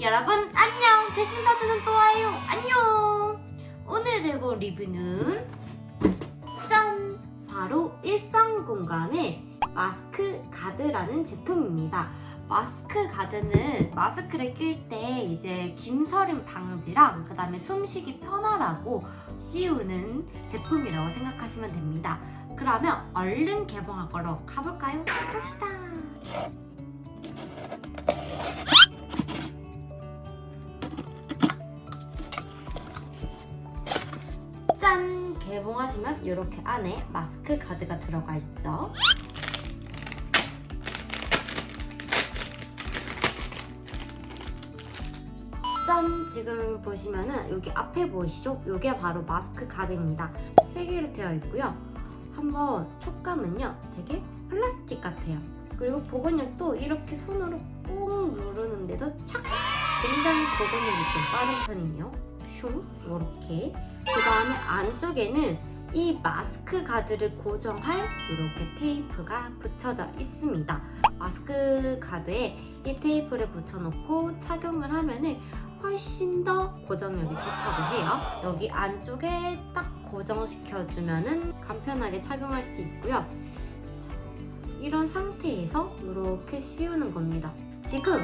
여러분 안녕! 대신 사주는 또 와요. 안녕! 오늘 들고 온 리뷰는 짠! 바로 일상 공감의 마스크 가드라는 제품입니다. 마스크 가드는 마스크를 낄 때 이제 김서림 방지랑 그 다음에 숨쉬기 편하라고 씌우는 제품이라고 생각하시면 됩니다. 그러면 얼른 개봉하러 가볼까요? 갑시다 하시면 이렇게 안에 마스크 가드가 들어가 있죠. 짠! 지금 보시면은 여기 앞에 보이시죠? 이게 바로 마스크 가드입니다. 세 개로 되어 있고요. 한번 촉감은요, 되게 플라스틱 같아요. 그리고 보건력도 이렇게 손으로 꾹 누르는데도 착! 굉장히 보건력이 좀 빠른 편이네요. 슝! 이렇게. 그 다음에 안쪽에는 이 마스크 가드를 고정할 이렇게 테이프가 붙여져 있습니다. 마스크 가드에 이 테이프를 붙여놓고 착용을 하면은 훨씬 더 고정력이 좋다고 해요. 여기 안쪽에 딱 고정시켜주면은 간편하게 착용할 수 있고요. 자, 이런 상태에서 이렇게 씌우는 겁니다. 지금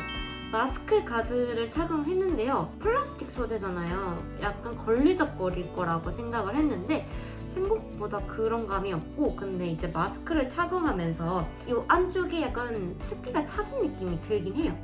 마스크 가드를 착용했는데요. 플라스틱 소재잖아요. 약간 걸리적거릴 거라고 생각을 했는데 생각보다 그런 감이 없고 근데 이제 마스크를 착용하면서 이 안쪽에 약간 습기가 차는 느낌이 들긴 해요.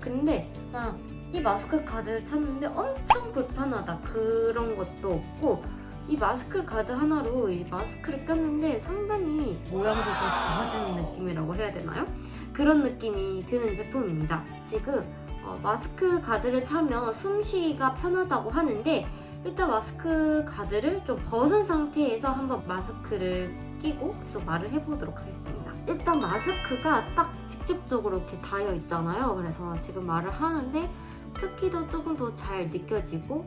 근데 아, 이 마스크 가드를 찾는데 엄청 불편하다 그런 것도 없고 이 마스크 가드 하나로 이 마스크를 꼈는데 상당히 모양도 좀 좋아지는 느낌이라고 해야 되나요? 그런 느낌이 드는 제품입니다. 지금 어, 마스크 가드를 차면 숨쉬기가 편하다고 하는데 일단 마스크 가드를 좀 벗은 상태에서 한번 마스크를 끼고 계속 말을 해보도록 하겠습니다. 일단 마스크가 딱 직접적으로 이렇게 닿여 있잖아요. 그래서 지금 말을 하는데 습기도 조금 더 잘 느껴지고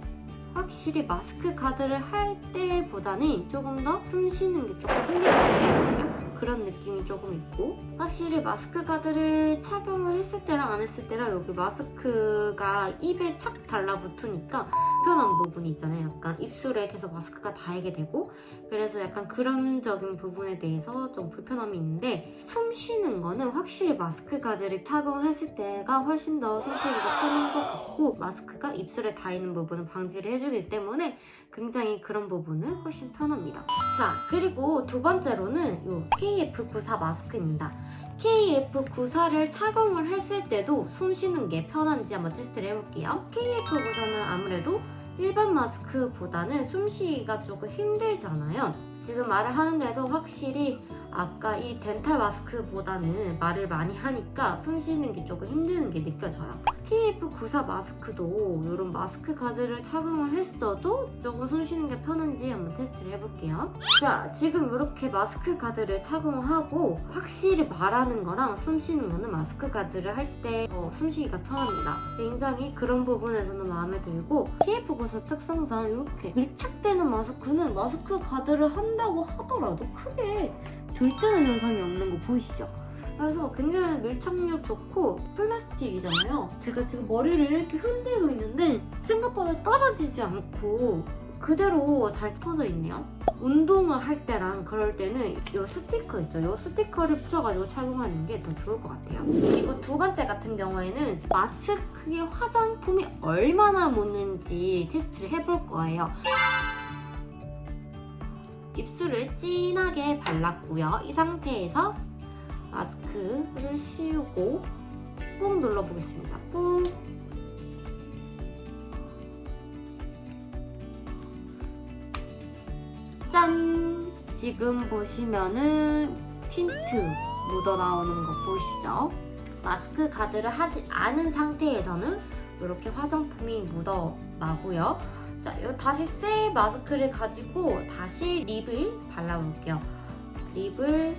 확실히 마스크 가드를 할 때보다는 조금 더 숨 쉬는 게 조금 힘들거든요. 그런 느낌이 조금 있고 확실히 마스크 가드를 착용을 했을 때랑 안 했을 때랑 여기 마스크가 입에 착 달라붙으니까 불편한 부분이 있잖아요. 약간 입술에 계속 마스크가 닿게 되고 그래서 약간 그런적인 부분에 대해서 좀 불편함이 있는데 숨 쉬는 거는 확실히 마스크 가드를 착용했을 때가 훨씬 더 숨쉬기가 편한 것 같고 마스크가 입술에 닿이는 부분을 방지를 해주기 때문에 굉장히 그런 부분은 훨씬 편합니다. 자 그리고 두 번째로는 이 KF94 마스크입니다. KF94를 착용을 했을 때도 숨 쉬는 게 편한지 한번 테스트를 해볼게요. KF94는 아무래도 일반 마스크보다는 숨쉬기가 조금 힘들잖아요. 지금 말을 하는데도 확실히 아까 이 덴탈 마스크보다는 말을 많이 하니까 숨 쉬는 게 조금 힘드는 게 느껴져요. KF94 마스크도 이런 마스크 가드를 착용을 했어도 조금 숨 쉬는 게 편한지 한번 테스트를 해볼게요. 자, 지금 이렇게 마스크 가드를 착용하고 확실히 말하는 거랑 숨 쉬는 거는 마스크 가드를 할때 어, 숨쉬기가 편합니다. 굉장히 그런 부분에서는 마음에 들고 KF94 특성상 이렇게 밀착되는 마스크는 마스크 가드를 한다고 하더라도 크게 절제는 현상이 없는 거 보이시죠? 그래서 굉장히 밀착력 좋고 플라스틱이잖아요. 제가 지금 머리를 이렇게 흔들고 있는데 생각보다 떨어지지 않고 그대로 잘 터져 있네요. 운동을 할 때랑 그럴 때는 이 스티커 있죠? 이 스티커를 붙여가지고 착용하는 게 더 좋을 것 같아요. 그리고 두 번째 같은 경우에는 마스크에 화장품이 얼마나 묻는지 테스트를 해볼 거예요. 입술을 진하게 발랐고요. 이 상태에서 씌우고 꾹 눌러보겠습니다. 꾹. 짠! 지금 보시면은 틴트 묻어 나오는 거 보이시죠? 마스크 가드를 하지 않은 상태에서는 이렇게 화장품이 묻어 나고요. 자, 요 다시 새 마스크를 가지고 다시 립을 발라볼게요. 립을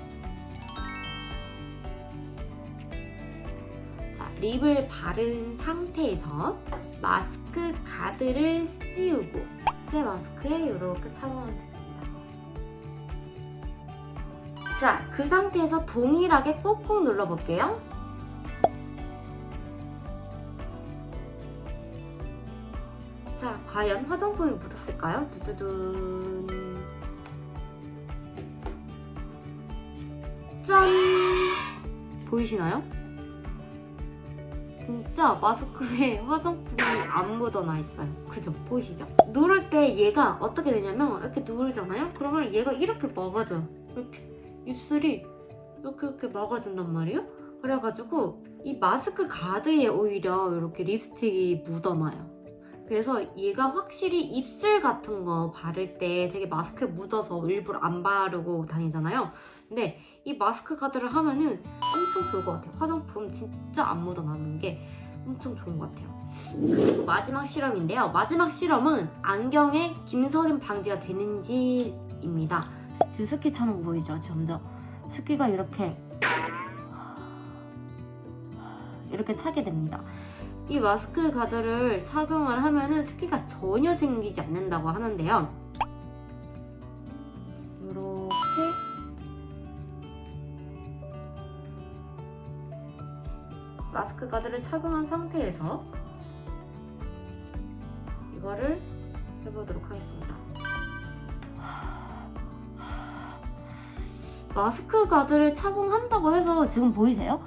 립을 바른 상태에서 마스크 가드를 씌우고 새 마스크에 이렇게 착용하겠습니다. 자, 그 상태에서 동일하게 꾹꾹 눌러볼게요. 자, 과연 화장품이 묻었을까요? 두두둔. 짠! 보이시나요? 진짜 마스크에 화장품이 안 묻어나 있어요. 그죠? 보이시죠? 누를 때 얘가 어떻게 되냐면 이렇게 누르잖아요? 그러면 얘가 이렇게 막아줘요. 이렇게 입술이 이렇게 이렇게 막아준단 말이에요? 그래가지고 이 마스크 가드에 오히려 이렇게 립스틱이 묻어나요. 그래서 얘가 확실히 입술 같은 거 바를 때 되게 마스크에 묻어서 일부러 안 바르고 다니잖아요. 근데 이 마스크 가드를 하면은 엄청 좋을 것 같아요. 화장품 진짜 안 묻어나는 게 엄청 좋은 것 같아요. 그리고 마지막 실험인데요. 마지막 실험은 안경에 김서림 방지가 되는지입니다. 지금 스키 차는 거 보이죠? 점점 스키가 이렇게 이렇게 차게 됩니다. 이 마스크 가드를 착용을 하면은 습기가 전혀 생기지 않는다고 하는데요. 마스크 가드를 착용한 상태에서 이거를 해보도록 하겠습니다. 마스크 가드를 착용한다고 해서 지금 보이세요?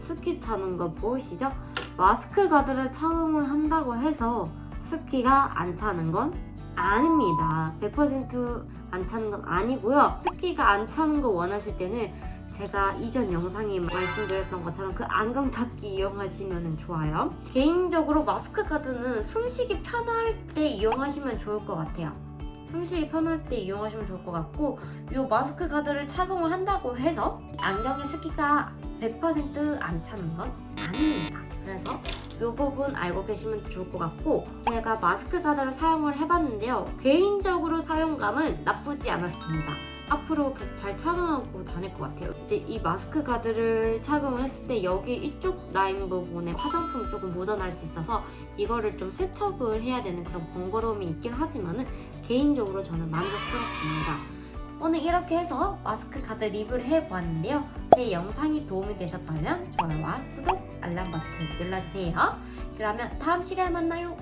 스키 차는 거 보이시죠? 마스크 가드를 착용을 한다고 해서 스키가 안 차는 건 아닙니다. 100%안 차는 건 아니고요. 스키가 안 차는 거 원하실 때는 제가 이전 영상에 말씀드렸던 것처럼 그 안경 닦기 이용하시면 좋아요. 개인적으로 마스크 가드는 숨쉬기 편할 때 이용하시면 좋을 것 같아요. 숨쉬기 편할 때 이용하시면 좋을 것 같고 이 마스크 가드를 착용을 한다고 해서 안경에 습기가 100%안 차는 건 아닙니다. 그래서 이 부분 알고 계시면 좋을 것 같고 제가 마스크 가드를 사용을 해봤는데요. 개인적으로 사용감은 나쁘지 않았습니다. 앞으로 계속 잘 착용하고 다닐 것 같아요. 이제 이 마스크 가드를 착용했을 때 여기 이쪽 라인 부분에 화장품이 조금 묻어날 수 있어서 이거를 좀 세척을 해야 되는 그런 번거로움이 있긴 하지만은 개인적으로 저는 만족스럽습니다. 오늘 이렇게 해서 마스크 가드 리뷰를 해보았는데요. 제 영상이 도움이 되셨다면 좋아요와 구독, 알람 버튼 눌러주세요. 그러면 다음 시간에 만나요.